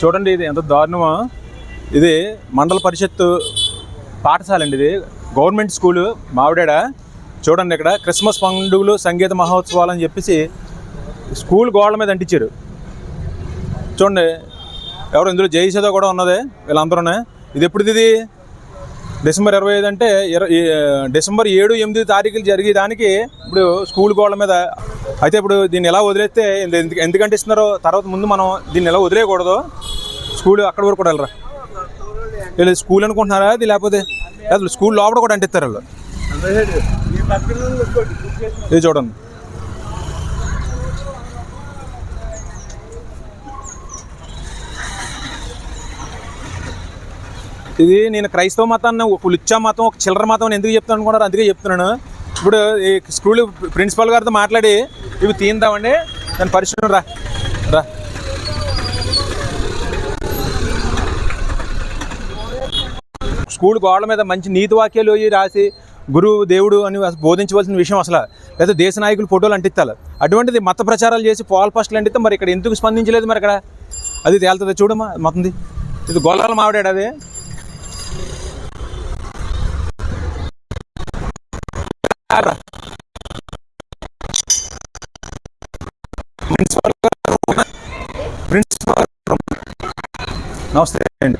చూడండి ఇది ఎంత దారుణమో? ఇది మండల పరిషత్తు పాఠశాల అండి ఇది. Government school Mavidada. చూడండి ఇక్కడ క్రిస్మస్ పండుగలు సంగీత మహోత్సవాలు అని చెప్పేసి స్కూల్ గోడల మీద అంటించారు. చూడండి ఎవరు ఇందులో జయసేద కూడా ఉన్నది వీళ్ళందరూనే. ఇది ఎప్పుడు ఇది? డిసెంబర్ ఇరవై ఐదు అంటే ఇర డిసెంబర్ ఏడు ఎనిమిది తారీఖులు జరిగే దానికి ఇప్పుడు స్కూల్ గోడల మీద అయితే ఇప్పుడు దీన్ని ఎలా వదిలేస్తే ఎందుకు ఎందుకంటే ఇస్తున్నారో తర్వాత ముందు మనం దీన్ని ఎలా వదిలేయకూడదు స్కూల్ అక్కడ వరకు కూడా వెళ్ళరా? వీళ్ళు స్కూల్ అనుకుంటున్నారా అది లేకపోతే అసలు స్కూల్ లోపల కూడా అంటిస్తారు వాళ్ళు. ఇది చూడండి. ఇది నేను క్రైస్తవ మతాన్ని ఒక లుచ్చా మతం ఒక చిల్లర మతం అని ఎందుకు చెప్తాను అనుకున్నారు అందుకే చెప్తున్నాను. ఇప్పుడు ఈ స్కూల్ ప్రిన్సిపల్ గారితో మాట్లాడి ఇవి తీందామండి. దాని పరిశ్రమ రా రా. స్కూల్ గోడల మీద మంచి నీతి వాక్యాలు రాసి గురువు దేవుడు అని బోధించవలసిన విషయం అసలు. లేదా దేశ నాయకులు ఫోటోలు అంటిస్తారు అటువంటిది మత ప్రచారాలు చేసి పాల్ పోస్టులు అంటిస్తే మరి ఇక్కడ ఎందుకు స్పందించలేదు మరి ఇక్కడ అది తేలుతుంది చూడమ్మా మొత్తంది ఇది గొల్లాల మావిడాడు అది. ప్రిన్సిపల్ ప్రిన్సిపల్ నమస్తే అండి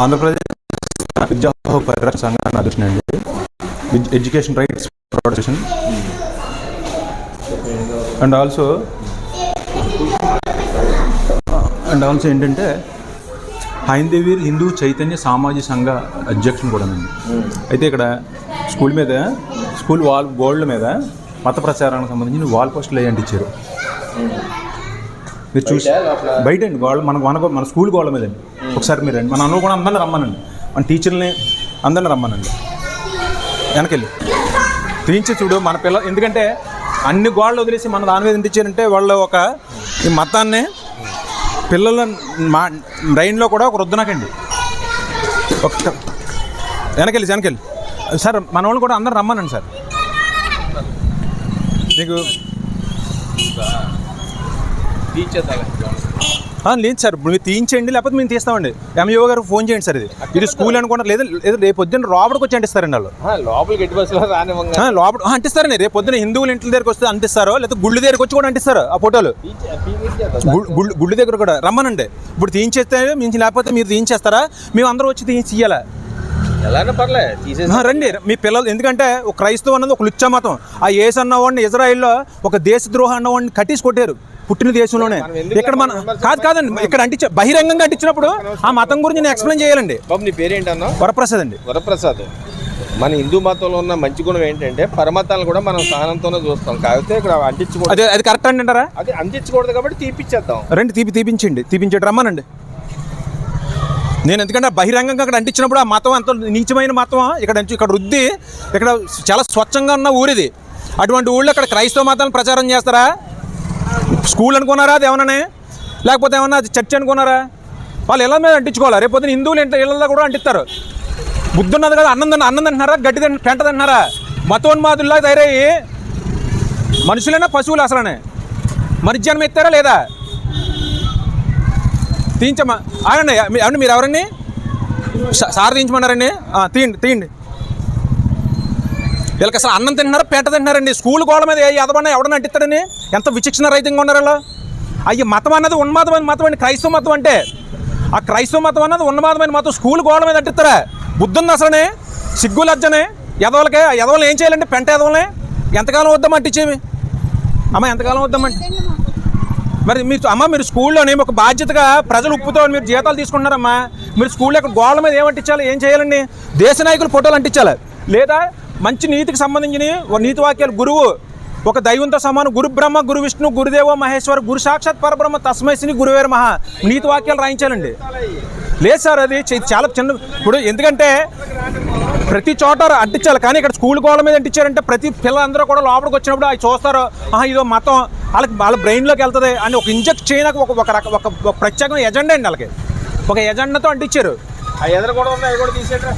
ఆంధ్రప్రదేశ్ విద్యా పరిరక్షణ సంఘాన్ని అధ్యక్షునండి విద్- education rights protection and also and also ఏంటంటే హైందవీర్ హిందూ చైతన్య సామాజిక సంఘ అధ్యక్షుని కూడా అండి అయితే ఇక్కడ స్కూల్ మీద స్కూల్ వాల్ గోల్డ్ మీద మత ప్రచారానికి సంబంధించిన వాల్ పోస్టులు అయ్యి అంటించారు మీరు చూసి బయట అండి గోడ మన మన మన స్కూల్ గోడ మీద అండి. ఒకసారి మీరు రండి. మన అన్న కూడా అందరిని రమ్మనండి. మన టీచర్ని అందరిని రమ్మనండి. వెనకెళ్ళి. తీయించి చూడు మన పిల్ల ఎందుకంటే అన్ని గోడలు వదిలేసి మన దాని మీద ఇంటించారంటే వాళ్ళు ఒక ఈ మతాన్ని పిల్లల మా బ్రెయిన్లో కూడా ఒక రుద్దనకండి ఒక వెనకెళ్ళి వెనకెళ్ళి. సార్ మన వాళ్ళు కూడా అందరు రమ్మనండి సార్. మీకు ఆ, లేదు సార్. మీరు తీయించండి లేకపోతే మేము తీస్తామండి. ఎంఈఓ గారు ఫోన్ చేయండి సార్ ఇది. ఇది స్కూల్ అనుకుంటారు లేదా లేదా రేపు పొద్దున్న రాబడికి వచ్చి అంటిస్తారండి వాళ్ళు. లోపలికి ఎట్టి బస్సులో రానివ్వంగా లోపల అంటిస్తారండి. రేపు పొద్దున హిందువుల ఇంటి దగ్గరికి వస్తే అంటిస్తారో లేదా గుళ్ళు దగ్గరికి వచ్చి కూడా అంటిస్తారు ఆ ఫోటోలు. గుళ్ళు గుళ్ళు దగ్గర కూడా రమ్మనండి. ఇప్పుడు తీయించేస్తే మించి లేకపోతే మీరు తీయించేస్తారా? మేము అందరూ వచ్చి తీయించి ఇయ్యాలా? ఎలానే రండి. మీ పిల్లలు ఎందుకంటే ఒక క్రైస్తవం అన్నది ఒక లుచ్చా మతం ఆ ఏసు అన్నవాడిని ఇజ్రాయిల్లో ఒక దేశద్రోహ అన్నవాడిని కట్టేసి కొట్టారు. పుట్టిన దేశంలోనే. ఇక్కడ మన? కాదు కాదండి. ఇక్కడ అంటించ బహిరంగంగా అంటించినప్పుడు ఆ మతం గురించి నేను ఎక్స్ప్లెయిన్ చేయాలండి. బాబు నీ పేరేంటన్నా? వరప్రసాద్ అండి. వరప్రసాద్. మన హిందూ మతంలో ఉన్న మంచి గుణం ఏంటంటే పరమతాలను కూడా మనం సహనంతోనే చూస్తాం. కాకపోతే ఇక్కడ అంటించకూడదు. అదే అది కరెక్ట్ అండి అంటారా? అది అంటించకూడదు కాబట్టి తీపిచ్చేద్దాం. రండి తీపి తీపించండి. తీపించండి రమ్మనండి. నేను ఎందుకంటే బహిరంగంగా అక్కడ అంటించినప్పుడు ఆ మతం అంత నీచమైన మతం ఇక్కడ ఇక్కడ రుద్ది ఇక్కడ చాలా స్వచ్ఛంగా ఉన్న ఊరిది. అటువంటి ఊళ్ళో ఇక్కడ క్రైస్తవ మతాన్ని ప్రచారం చేస్తారా? స్కూల్ అనుకున్నారా అది ఏమన్నా? లేకపోతే ఏమన్నా చర్చ్ అనుకున్నారా? వాళ్ళు ఇళ్ళ మీద అంటించుకోవాలి? రేపు పొద్దున హిందువులు ఇంట ఇళ్ళల్లో కూడా అంటిస్తారు. బుద్ధి ఉన్నది కదా అన్నం అన్నం తింటున్నారా? గడ్డి తింట పెంట తింటున్నారా? మతోన్మాదుల్లా తయారయ్యి మనుషులైనా పశువులు అసలనే. మరిజ్యానం ఎత్తారా లేదా? తీయించమ్మా ఆగండి అవును మీరు ఎవరండి సార్ తీయించమన్నారండి? తీయండి తీయండి. వీళ్ళకి అసలు అన్నం తింటున్నారా పేట తింటున్నారండి? స్కూల్ గోడ మీద ఏ ఎదవన్నా ఎవడన్నా అంటిస్తాడని? ఎంత విచక్షణ రహితంగా ఉన్నారు వాళ్ళు? అయ్యి మతం అన్నది ఉన్మాదమైన మతం అండి క్రైస్తవ మతం అంటే. ఆ క్రైస్తవ మతం అన్నది ఉన్మాదమైన మతం. స్కూల్ గోడ మీద అంటిస్తారా? బుద్ధుంది అసలనే? సిగ్గు లజ్జనే? ఎదవలకే ఆ ఎదవలు ఏం చేయాలంటే పెంట ఎదవలనే ఎంతకాలం వద్దాం అంటించేవి అమ్మ ఎంతకాలం వద్దామంటే మరి మీరు అమ్మ మీరు స్కూల్లోనే ఒక బాధ్యతగా ప్రజలు ఉప్పుతో మీరు జీతాలు తీసుకుంటున్నారమ్మా. మీరు స్కూల్లో ఇక్కడ గోడల మీద ఏమంటించాలి ఏం చేయాలండి? దేశ నాయకులు ఫోటోలు అంటించాలి. లేదా మంచి నీతికి సంబంధించిన నీతి వాక్యాలు గురువు ఒక దైవంతో సమానం గురు బ్రహ్మ గురు విష్ణు గురుదేవ మహేశ్వర గురు సాక్షాత్ పరబ్రహ్మ తస్మైసిని గురువేర మహా. నీతి వాక్యాలు రాయించాలండి. లేదు సార్ అది చాలా చిన్న ఇప్పుడు ఎందుకంటే ప్రతి చోట అంటించాలి కానీ ఇక్కడ స్కూల్ గోడ మీద అంటించారంటే ప్రతి పిల్లలందరూ కూడా లోపలికి వచ్చినప్పుడు అవి చూస్తారు ఆహా ఇదో మతం వాళ్ళకి వాళ్ళ బ్రెయిన్లోకి వెళ్తుంది అని ఒక ఇంజెక్ట్ చేయడానికి ఒక ఒక రక ఒక ప్రత్యేకమైన ఎజెండా అండి వాళ్ళకి. ఒక ఎజెండాతో అంటించారు. ఆ ఎదురు కూడా ఉన్నాయి కూడా తీసేట్రా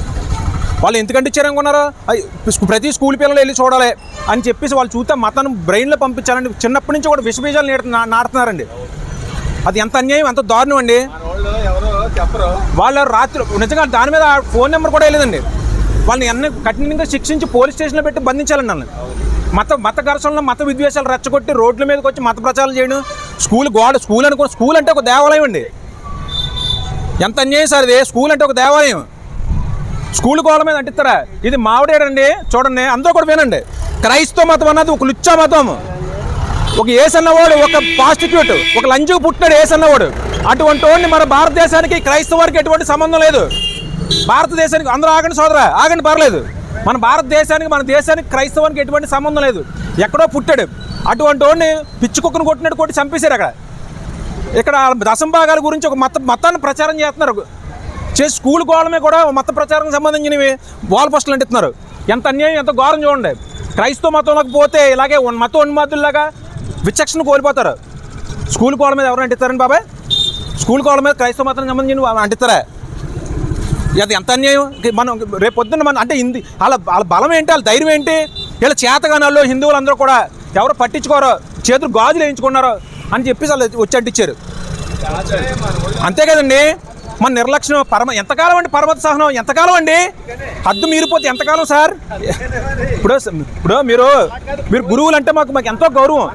వాళ్ళు ఎందుకంటే ఇచ్చారనుకున్నారు అయ్ ప్రతి స్కూల్ పిల్లలు వెళ్ళి చూడాలి అని చెప్పేసి వాళ్ళు చూస్తే మతాన్ని బ్రెయిన్లో పంపించాలండి చిన్నప్పటి నుంచి కూడా విషబీజాలు నేడు నాటుతున్నారండి. అది ఎంత అన్యాయం ఎంత దారుణం అండి. వాళ్ళు వాళ్ళ రాత్రి నిజంగా దాని మీద ఫోన్ నెంబర్ కూడా లేదండి వాళ్ళని అన్ని కఠినంగా శిక్షించి పోలీస్ స్టేషన్లో పెట్టి బంధించాలండి వాళ్ళని. మత మత ఘర్షణలో మత విద్వేషాలు రెచ్చగొట్టి రోడ్ల మీదకి వచ్చి మత ప్రచారం చేయడం స్కూల్ గోడ స్కూల్ అనుకో స్కూల్ అంటే ఒక దేవాలయం అండి. ఎంత అన్యాయం సార్ ఇది? స్కూల్ అంటే ఒక దేవాలయం. స్కూల్ గోడ మీద అంటిస్తారా? ఇది మావిడేడండి చూడండి అందరూ కూడా వినండి. క్రైస్తవ మతం అన్నది ఒక లుచ్చా మతం. ఒక ఏసన్నవాడు ఒక పాస్టిట్యూట్ ఒక లంచుకు పుట్టినాడు ఏసన్నవాడు. అటువంటి వాడిని మన భారతదేశానికి క్రైస్తవానికి ఎటువంటి సంబంధం లేదు. భారతదేశానికి అందరూ ఆగండి సోదరా ఆగండి పర్లేదు. మన భారతదేశానికి మన దేశానికి క్రైస్తవానికి ఎటువంటి సంబంధం లేదు. ఎక్కడో పుట్టాడు. అటువంటి వాడిని పిచ్చి కుక్కను కొట్టినట్టు కొట్టి చంపేశారు అక్కడ. ఇక్కడ దశంభాగాల గురించి ఒక మత మతాన్ని ప్రచారం చేస్తున్నారు. చేసి స్కూల్ గోడమే కూడా మత ప్రచారం సంబంధించినవి వాల్ పోస్టులు అంటున్నారు ఎంత అన్యాయం ఎంత ఘోరం చూడండి. క్రైస్తవ మతంలోకి పోతే ఇలాగే మతం మత ఉన్మాదుల్లాగా విచక్షణ కోల్పోతారు. స్కూల్ గోడ మీద ఎవరు అంటిస్తారండి బాబాయ్? స్కూల్ గోడ మీద క్రైస్తవ మతానికి సంబంధించిన అంటిస్తారా? అది ఎంత అన్యాయం? మనం రేపు పొద్దున్న మనం అంటే హిందీ వాళ్ళ వాళ్ళ బలం ఏంటి? వాళ్ళ ధైర్యం ఏంటి? వీళ్ళ చేతగానాల్లో హిందువులందరూ కూడా ఎవరు పట్టించుకోరో చేతులు గాజులు వేయించుకున్నారో అని చెప్పేసి వాళ్ళు వచ్చి అంటించారు అంతే కదండి. మన నిర్లక్ష్యం పరమ ఎంతకాలం అండి పరమత సహనం? ఎంతకాలం అండి? హద్దు మీరిపోతే ఎంతకాలం సార్? ఇప్పుడు ఇప్పుడు మీరు మీరు గురువులు అంటే మాకు మాకు ఎంతో గౌరవం.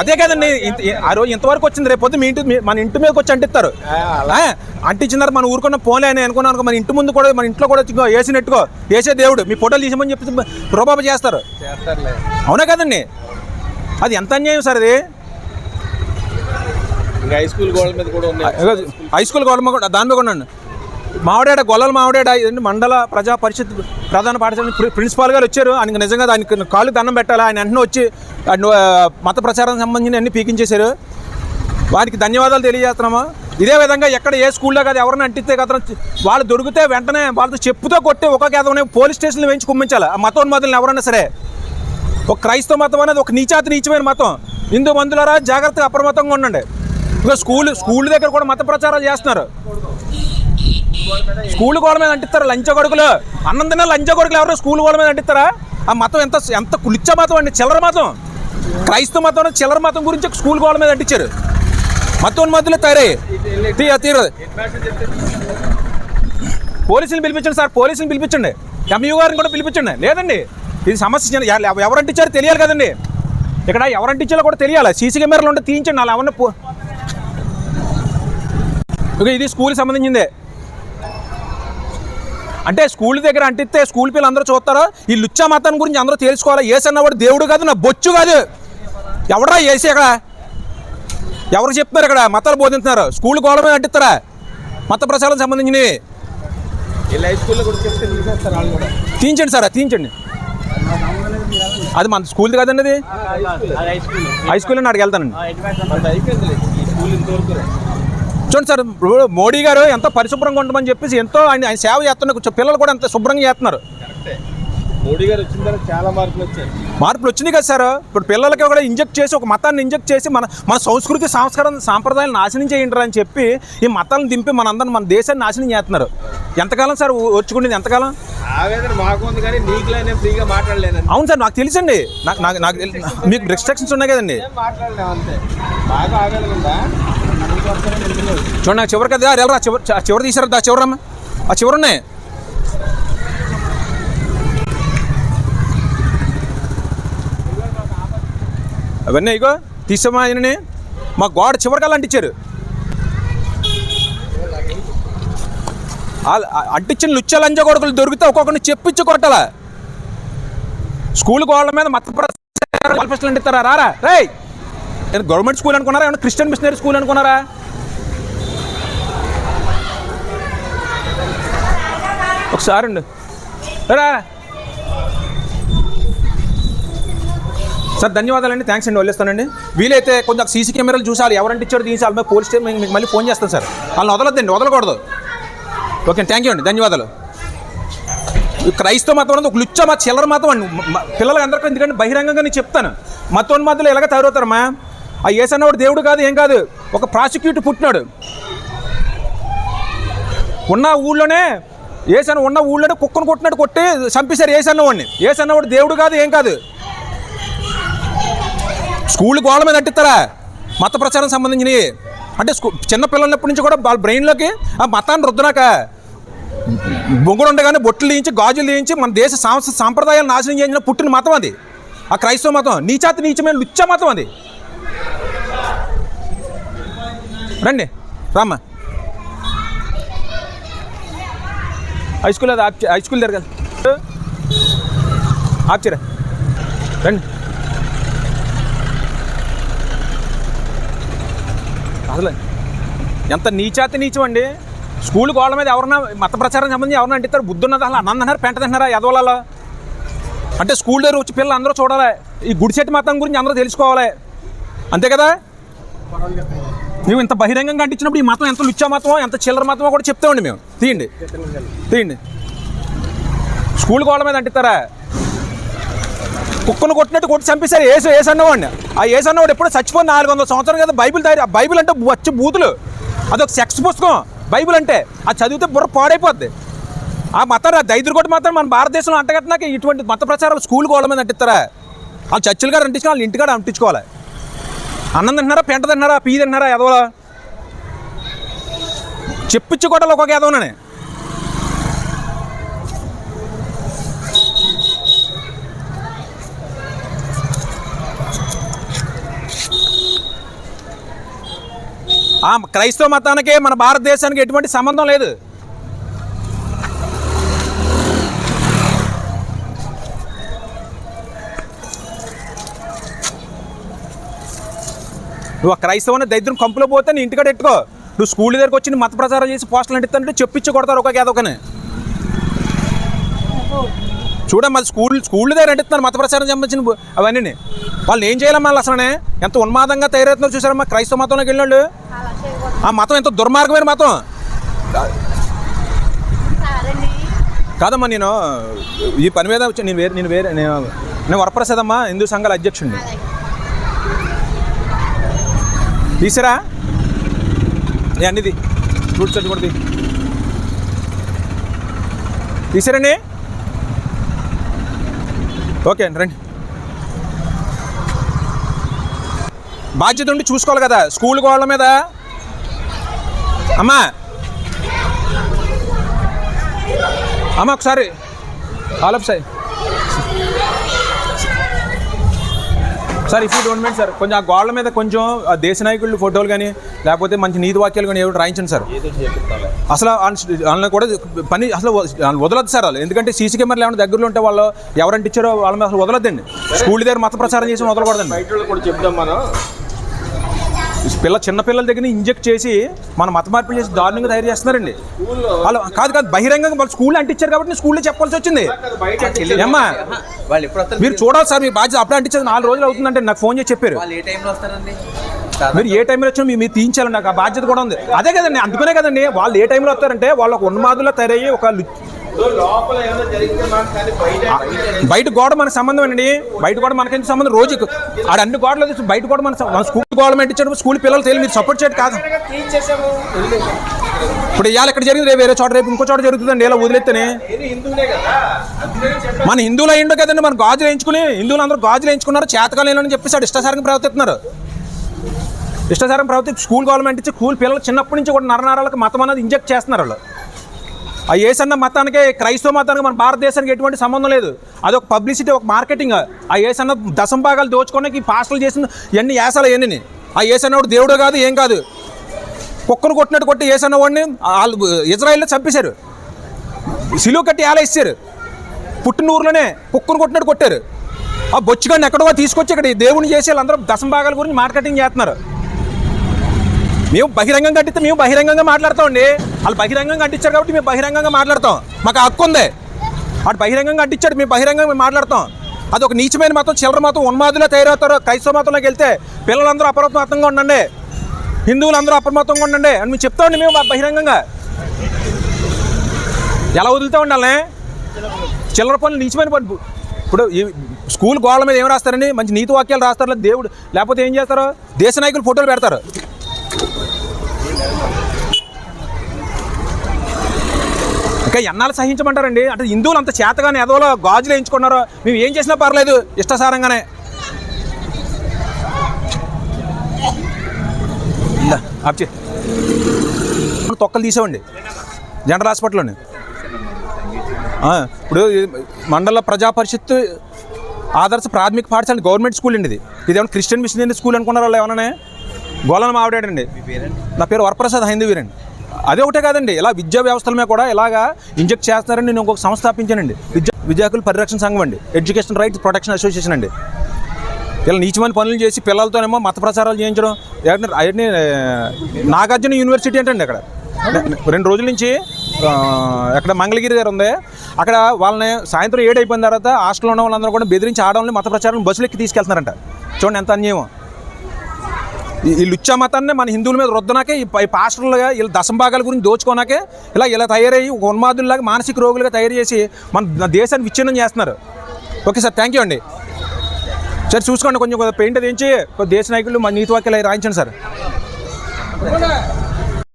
అదే కదండి ఆ రోజు ఇంతవరకు వచ్చింది రేపు మీ ఇంటి మన ఇంటి మీదకి వచ్చి అంటిస్తారు. అంటించినారు మన ఊరుకున్న పోలే అని అనుకున్నాను మన ఇంటి ముందు కూడా మన ఇంట్లో కూడా వేసినట్టుకో వేసే దేవుడు. మీ ఫోటోలు తీసామని చెప్పి రూబాబు చేస్తారు. అవునా కదండి? అది ఎంత అన్యాయం సార్ అది? హై స్కూల్ గోడల మీద కూడా ఉన్నాయి. హై స్కూల్ గవర్నమెంట్ కూడా దాని మీద కూడా ఉండండి. మావిడాడ గొల్లల మావిడాడ మండల ప్రజా పరిషత్ ప్రధాన పాఠశాల ప్రి- ప్రిన్సిపాల్ గారు వచ్చారు. ఆయనకు నిజంగా దానికి కాళ్ళు దండం పెట్టాలి. ఆయన వెంటనే వచ్చి మత ప్రచారం సంబంధించిన అన్ని పీకించేశారు. వారికి ధన్యవాదాలు తెలియజేస్తున్నాము. ఇదే విధంగా ఎక్కడ ఏ స్కూల్లో కాదు ఎవరైనా అంటిస్తే కదా వాళ్ళు దొరికితే వెంటనే వాళ్ళతో చెప్పుతో కొట్టి ఒక గేదవనే పోలీస్ స్టేషన్లో వేయించి కుమ్మించాలి. ఆ మతోన్మాదులను ఎవరైనా సరే. ఒక క్రైస్తవ మతం అనేది ఒక నీచాతి నీచమైన మతం. హిందూ మందులరా జాగ్రత్తగా అప్రమత్తంగా ఉండండి. ఇంకా స్కూల్ స్కూల్ దగ్గర కూడా మత ప్రచారాలు చేస్తున్నారు. స్కూల్ గోడ మీద అంటిస్తారు లంచ కొడుకులు అన్నం తిన్న లంచ కొడుకులు ఎవరు స్కూల్ గోడ మీద అంటిస్తారా? ఆ మతం ఎంత ఎంత కులిచ్చ మతం అండి చిల్లర మతం. క్రైస్తవ మతం చిల్లర మతం గురించి స్కూల్ గోడ మీద అంటించారు. మతం మధ్యలో తయారయ్యి తీయ తీరు. పోలీసులు పిలిపించండి సార్ పోలీసులు పిలిపించండి. ఎంయూ గారిని కూడా పిలిపించండి. లేదండి. ఇది సమస్య చిన్న- తెలియాలి కదండి. ఇక్కడ ఎవరంటించాలో కూడా తెలియాలి. సీసీ కెమెరాలు ఉంటే తీయించండి. అలా ఎవరిని పో ఇక ఇది స్కూల్కి సంబంధించిందే అంటే స్కూల్ దగ్గర అంటిస్తే స్కూల్ పిల్లలు అందరూ చూస్తారో ఈ లుచ్చా మతాన్ని గురించి అందరూ తెలుసుకోవాలి ఏసన్నవాడు దేవుడు కాదు నా బొచ్చు కాదు ఎవడరా ఏసీ అక్కడ ఎవరు చెప్తున్నారు ఇక్కడ మతాలు బోధిస్తున్నారు స్కూల్ గోడ మీద అంటిస్తారా మత ప్రచారం సంబంధించినవి తీయించండి సార్ తీయించండి అది మన స్కూల్ది కదండి అది హై స్కూల్ హై స్కూల్ అని అడిగి వెళ్తానండి చూడండి సార్ మోడీ గారు ఎంతో పరిశుభ్రంగా ఉండమని చెప్పేసి ఎంతో ఆయన ఆయన సేవ చేస్తున్నారు. పిల్లలు కూడా అంత శుభ్రంగా చేస్తున్నారు. మోడీ గారు వచ్చిన తర్వాత చాలా మార్పులు వచ్చాయి. మార్పులు వచ్చినాయి కదా సార్. ఇప్పుడు పిల్లలకి కూడా ఇంజెక్ట్ చేసి ఒక మతాన్ని ఇంజెక్ట్ చేసి మన మన సంస్కృతి సంస్కారం సాంప్రదాయాలు నాశనం చేయండి అని చెప్పి ఈ మతాలను దింపి మనందరం మన దేశాన్ని నాశనం చేస్తున్నారు. ఎంతకాలం సార్ వచ్చుకునేది ఎంతకాలం? ఆవేదన మాకు ఉంది కానీ నీకులా నేను ఫ్రీగా మాట్లాడలేను అవును సార్ నాకు తెలుసండి. నాకు నాకు మీకు రిస్ట్రిక్షన్స్ ఉన్నాయి కదండి. మాట్లాడలేము అంతే. బాగా ఆవేదన ఉందా. చూడండి చివరి చివరికి అది చివరి చివరి తీసారు దా చివరమ్మ ఆ చివరి ఉన్నాయి. అవన్నీ ఇగో తీసామా ఆయనని? మా గోడ చివరికల్లా అంటించారు. అంటించిన లుచ్చ లంజ కొడుకులు దొరికితే ఒక్కొక్కరిని చెప్పించి కొట్టాల స్కూల్ గోడల మీద మత ప్రశ్నలు అంటిస్తారా? రారా రేయ్! గవర్నమెంట్ స్కూల్ అనుకున్నారా? ఏమన్నా క్రిస్టియన్ మిషనరీ స్కూల్ అనుకున్నారా? ఒకసారి అండి రా సార్ ధన్యవాదాలండి. థ్యాంక్స్ అండి వదిలేస్తానండి. వీలైతే కొంచెం సీసీ కెమెరాలు చూసాలి. ఎవరంటే ఇచ్చారు తీసి వాళ్ళ పోలీస్ స్టేషన్ మీకు మళ్ళీ ఫోన్ చేస్తాను సార్. వాళ్ళని వదలొద్దండి వదలకూడదు. ఓకే థ్యాంక్ యూ అండి. ధన్యవాదాలు. క్రైస్తవ మతం ఒక లుచ్చ మా చిల్లర మతం అండి. మ- పిల్లలకి అందరికీ ఎందుకంటే బహిరంగంగా నేను చెప్తాను. మతోన్మాదులు ఎలాగ తయారవుతారమ్మా? ఆ ఏసన్నవాడు దేవుడు కాదు ఏం కాదు ఒక ప్రాసిక్యూట్ పుట్టినాడు. ఉన్న ఊళ్ళోనే ఏసన్న ఉన్న ఊళ్ళో కుక్కను కొట్టినట్టు కొట్టి చంపేశారు ఏసన్నవాడిని. వాడిని దేవుడు కాదు ఏం కాదు. స్కూల్ గోడ మీద అంటిస్తారా? మత ప్రచారం సంబంధించినవి. అంటే స్కూ చిన్న పిల్లలప్పటి నుంచి కూడా వాళ్ళ బ్రెయిన్లోకి ఆ మతాన్ని రుద్దనాక బొంగుడు ఉండగానే బొట్లు తీయించి గాజులు తీయించి మన దేశ సాంస్కృతిక సాంప్రదాయాలు నాశనం చేయించిన పుట్టిన మతం అది. ఆ క్రైస్తవ మతం నీచాతి నీచమైన లుచ్చ మతం అది. రండి రామ్మా. హై స్కూల్ అది ఆప్ హై స్కూల్ జరగాలి కదా రండి. అసలు ఎంత నీచాతి నీచం అండి. స్కూల్ గోడల మీద ఎవరన్నా మత ప్రచారం సంబంధించి ఎవరన్నా అంటిస్తారు బుద్ధున్నది అసలు అన్నం తిన్నారు పెంట తిన్నారా ఎదవలలో అంటే స్కూల్ దగ్గర వచ్చి పిల్లలు అందరూ చూడాలి. ఈ గుడిసెట్టి మతం గురించి అందరూ తెలుసుకోవాలి. అంతే కదా? మేము ఇంత బహిరంగంగా అంటించినప్పుడు ఈ మతం ఎంత లుచ్చా మతమో ఎంత చిల్లర మతమో కూడా చెప్తామండి మేము. తీయండి. తీయండి. స్కూల్ గోడ మీద అంటిస్తారా? కుక్కను కొట్టినట్టు కొట్టి చంపేశారు ఏసు ఏసు అన్నవాడిని. ఆ ఏసు అన్నవాడు ఎప్పుడు చచ్చిపోయిన నాలుగు వందల సంవత్సరం కదా బైబిల్ తయారు. బైబిల్ అంటే వచ్చి బూతులు. అదొక సెక్స్ పుస్తకం. బైబిల్ అంటే అది చదివితే బుర్ర పాడైపోద్ది. ఆ మతం ఆ దైదురు కొట్టి మాత్రం మన భారతదేశంలో అంటగట్టినాక ఇటువంటి మత ప్రచారం స్కూల్ గోడ మీద అంటిస్తారా? వాళ్ళు చర్చిలు గారు అంటించుకోవాలి ఇంటికాడ అంటించుకోవాలి. అన్నం తింటున్నారా? పెంట తింటున్నారా? పీ తింటున్నారా? ఎదవలా చెప్పించి కొట్టాలి ఒక్కొక్క ఎదవనని క్రైస్తవ మతానికి మన భారతదేశానికి ఎటువంటి సంబంధం లేదు. నువ్వు ఆ క్రైస్తవుని దరిద్రం కంపులో పోతే నీ ఇంటికాడ ఎట్టుకో. నువ్వు స్కూల్ దగ్గరకు వచ్చి మత ప్రచారం చేసి పోస్టులు అంటిస్తుంటే చెప్పించి కొడతారు ఒక గేదొకని చూడమ్మా స్కూల్ స్కూల్ దగ్గర అంటిస్తున్నారు మత ప్రచారం సంబంధించిన అవన్నీ వాళ్ళు ఏం చేయాలమ్మా వాళ్ళు అసలనే? ఎంత ఉన్మాదంగా తయారవుతున్నారు చూసారమ్మా క్రైస్తవ మతంలోకి వెళ్ళినాళ్ళు? ఆ మతం ఎంత దుర్మార్గమైన మతం? కాదమ్మా నేను ఈ పని మీద వచ్చి నేను వేరే నేను వేరే నేను వరప్రసాదమ్మా హిందూ సంఘాల అధ్యక్షుడిని తీసరా. ఏ అన్నిది ఫ్రూట్స్ అట్టు కూడా తీసారండి. ఓకే అండి రండి. బాధ్యత ఉండి చూసుకోవాలి కదా స్కూల్ గోడల మీద. అమ్మా. అమ్మ ఒకసారి ఆలప్ Sai sir if you don't mind sir కొంచెం ఆ గోడల మీద కొంచెం దేశ నాయకులు ఫోటోలు కానీ లేకపోతే మంచి నీతి వాక్యాలు కానీ ఏదో రాయించండి సార్. అసలు వాళ్ళ- వాళ్ళని కూడా పని అసలు వదలొద్దు సార్ వాళ్ళు. ఎందుకంటే సీసీ కెమెరాలు ఏమైనా దగ్గరలో ఉంటే వాళ్ళు ఎవరంటే ఇచ్చారో వాళ్ళ మీద అసలు వదలొద్దండి. స్కూల్ దగ్గర మత ప్రచారం చేసి వదలకూడదండి. బయట కూడా చెప్దాం మనం. పిల్ల చిన్న పిల్లల దగ్గర ఇంజెక్ట్ చేసి మన మత మార్పులు చేసి దారుణంగా తయారు చేస్తున్నారండి. వాళ్ళు కాదు కాదు బహిరంగంగా వాళ్ళు స్కూల్ అంటించారు కాబట్టి స్కూల్లో చెప్పాల్సి వచ్చింది. వస్తారు మీరు చూడాలి సార్ మీ బాధ్యత అప్పుడే అంటించేది నాలుగు రోజులు అవుతుందంటే నాకు ఫోన్ చేసి చెప్పారు. మీరు ఏ టైంలో వచ్చినా మీరు తీయించాలి నాకు ఆ బాధ్యత కూడా ఉంది. అదే కదండి అందుకనే కదండి వాళ్ళు ఏ టైంలో వస్తారంటే వాళ్ళు ఒక ఉన్మాదుల్లో తయారయ్యి ఒక బయట గోడ మనకు సంబంధం అండి బయట గోడ మనకేంటి సంబంధం? రోజు ఆడ అన్ని గోడలు తీసి బయట గోడ మన మన స్కూల్ గవర్నమెంట్ ఇచ్చాడు స్కూల్ పిల్లలు తెలియదు మీరు సపోర్ట్ చేయడం కాదు. ఇప్పుడు ఇవాళ ఇక్కడ జరిగింది రేపు వేరే చోట రేపు ఇంకో చోట జరుగుతుందండి ఇలా వదిలేస్తేనే చెప్పాను. మన హిందువులు అయ్యిండో కదండి మన గాజులు వేయించుకుని హిందువులు అందరూ గాజులు వేయించుకున్నారు చేతకాలేనని చెప్పేసి ఆడు ఇష్టాసారంగా ప్రవర్తిస్తున్నారు. ఇష్టాసారం ప్రవర్తి స్కూల్ గవర్నమెంట్ ఇచ్చి స్కూల్ పిల్లలు చిన్నప్పటి నుంచి కూడా నరనరాలకు మతం అనేది ఇంజెక్ట్ చేస్తున్నారు వాళ్ళు. ఆ ఏసన్న మతానికి క్రైస్తవ మతానికి మన భారతదేశానికి ఎటువంటి సంబంధం లేదు. అదొక పబ్లిసిటీ ఒక మార్కెటింగ్ ఆ ఏసన్న దశం భాగాలు దోచుకోవడానికి ఈ పాస్టలు చేసిన ఎన్ని యాసాలు ఎన్ని ఆ ఏసన్నోడు దేవుడు కాదు ఏం కాదు. కుక్కను కొట్టినట్టు కొట్టి ఏసన్న వాడిని వాళ్ళు ఇజ్రాయిల్లో చంపేశారు. సిలువ కట్టి ఆలేసారు పుట్టిన ఊర్లోనే కుక్కను కొట్టినట్టు కొట్టారు. ఆ బొచ్చుగాడిని ఎక్కడో తీసుకొచ్చి ఇక్కడ దేవుని చేసే వాళ్ళందరూ దశం భాగాల గురించి మార్కెటింగ్ చేస్తున్నారు. మేము బహిరంగంగా కట్టిస్తే మేము బహిరంగంగా మాట్లాడతామండి వాళ్ళు బహిరంగంగా అంటించారు కాబట్టి మేము బహిరంగంగా మాట్లాడతాం. మాకు హక్కు ఉంది. వాడు బహిరంగంగా అంటించాడు మేము బహిరంగంగా మేము మాట్లాడతాం. అది ఒక నీచమైన మతం చిల్లర మతం ఉన్మాదులే తయారవుతారు. క్రైస్తవ మతంలోకి వెళ్తే పిల్లలందరూ అప్రమత్తంగా ఉండండి. హిందువులందరూ అప్రమత్తంగా ఉండండి. అని మేము చెప్తామండి మేము బహిరంగంగా. ఎలా వదులుతూ ఉండాలి చిల్లర పనులు నీచమైన పనులు ఇప్పుడు ఈ స్కూల్ గోడల మీద ఏం రాస్తారండి? మంచి నీతి వాక్యాలు రాస్తారు దేవుడు. లేకపోతే ఏం చేస్తారు? దేశ నాయకులు ఫోటోలు పెడతారు. ఇంకా ఎన్నాళ్ళు సహించమంటారండి? అంటే హిందువులు అంత చేతగానే ఎదవలో గాజులు వేయించుకున్నారో మేము ఏం చేసినా పర్లేదు ఇష్టసారంగానే. ఇందా, తొక్కలు తీసామండి జనరల్ హాస్పిటల్లోని. ఇప్పుడు మండల ప్రజా పరిషత్ ఆదర్శ ప్రాథమిక పాఠశాల గవర్నమెంట్ స్కూల్ అండి ఇది. ఇదేమన్నా క్రిస్టియన్ మిషనరీ స్కూల్ అనుకున్నారు వాళ్ళు ఏమన్నా గోళన మావిడాడండి. నా పేరు వరప్రసాద్ హైందవీరండి అదే ఒకటే కాదండి. ఇలా విద్యా వ్యవస్థల మీద కూడా ఇలాగా ఇంజెక్ట్ చేస్తారని నేను ఇంకొక సంస్థ స్థాపించానండి. విద్యా విద్యార్థుల పరిరక్షణ సంఘం అండి. ఎడ్యుకేషన్ రైట్స్ ప్రొటెక్షన్ అసోసియేషన్ అండి. ఇలా నీచమైన పనులు చేసి పిల్లలతోనేమో మత ప్రచారాలు చేయించడం అవన్నీ నాగార్జున యూనివర్సిటీ ఏంటండి అక్కడ. రెండు రోజుల నుంచి అక్కడ మంగళగిరి గారు ఉంది. అక్కడ వాళ్ళని సాయంత్రం ఏడైపోయిన అయిపోయిన తర్వాత హాస్టల్లో ఉన్న వాళ్ళందరూ కూడా బెదిరించి ఆడవాళ్ళని మత ప్రచారం బస్సులు ఎక్కి తీసుకెళ్తున్నారంట. చూడండి ఎంత అన్యాయం. ఈ- ఇచ్చా మతాన్ని మన హిందువుల మీద రుద్దనాకే ఈ పై పాస్టర్లుగా వీళ్ళ దశంభాగాల గురించి దోచుకోనాకే ఇలా ఇలా తయారయ్యి ఉన్మాదుల్లాగా మానసిక రోగులుగా తయారు చేసి మన దేశాన్ని విచ్ఛిన్నం చేస్తున్నారు. ఓకే సార్ థ్యాంక్ యూ అండి. సార్ చూసుకోండి కొంచెం పెయింట్ అది ఏంచి దేశ నాయకులు మన నీతి వాక్యాలు రాయించండి సార్.